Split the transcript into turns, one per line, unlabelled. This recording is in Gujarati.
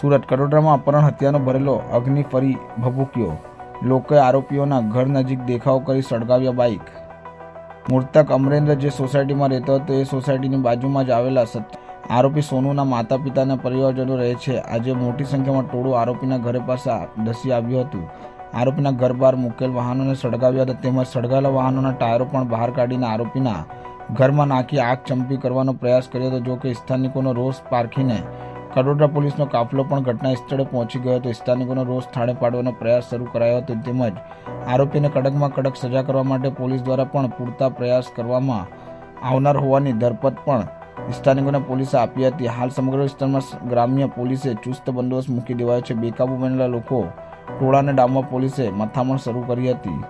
સુરત કડોદરામાં અપહરણ હત્યાનો ભરેલો અગ્નિ ફરી ભભૂક્યો. લોકોએ આરોપીઓના ઘર નજીક દેખાવ કરી સળગાવ્યા બાઇક. મૃતક અમરેન્દ્ર જે સોસાયટીમાં રહેતો હતો, એ સોસાયટીની બાજુમાં જ આવેલા આરોપી સોનુના માતા પિતાના પરિવારજનો રહે છે. આજે મોટી સંખ્યામાં ટોળું આરોપીના ઘરે પાસે ધસી આવ્યું હતું. આરોપીના ઘર બહાર મૂકેલ વાહનોને સળગાવ્યા હતા, તેમજ સળગાયેલા વાહનોના ટાયરો પણ બહાર કાઢીને આરોપીના ઘરમાં નાખી આગ ચંપી કરવાનો પ્રયાસ કર્યો હતો જો કે સ્થાનિકોનો રોષ પારખીને કડોદરા પોલીસનો કાફલો પણ ઘટના સ્થળે પહોંચી ગયો હતો. સ્થાનિકોનો રોષ થાળે પાડવાનો પ્રયાસ શરૂ કરાયો હતો. તેમજ આરોપીને કડકમાં કડક સજા કરવા માટે પોલીસ દ્વારા પણ પૂરતા પ્રયાસ કરવામાં આવનાર હોવાની ધરપત પણ સ્થાનિકોને પોલીસે આપી હતી. હાલ સમગ્ર વિસ્તારમાં ગ્રામ્ય પોલીસે ચુસ્ત બંદોબસ્ત મૂકી દેવાયો છે. બેકાબુ બનેલા લોકો ટોળાને ડામવા પોલીસે મથામણ શરૂ કરી હતી.